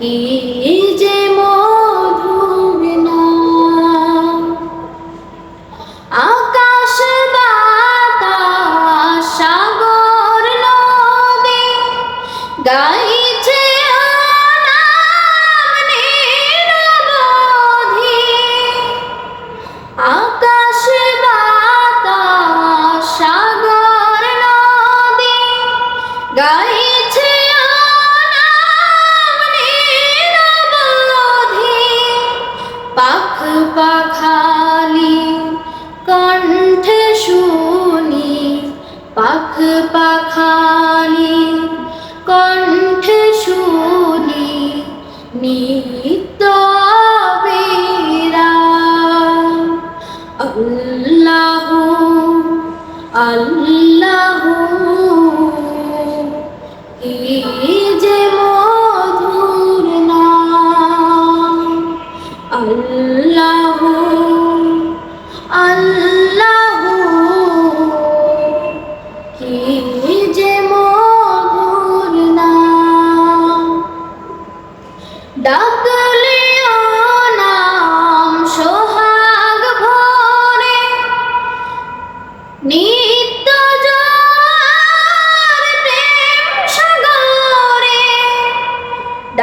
কি যে মধুর নাম আকাশ বাতাস সাগর নদী গাইছে আল্লাহ। যে মধুর নাম আল্লাহ আল্লাহ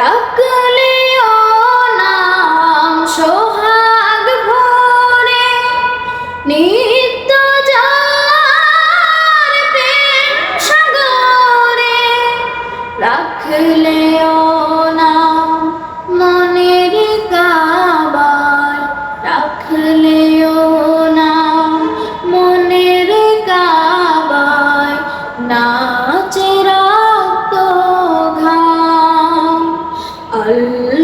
ডাকলেও নাম সোহাগ ভরে নিত্য প্রেম সাগরে রাখলেও না। Allah.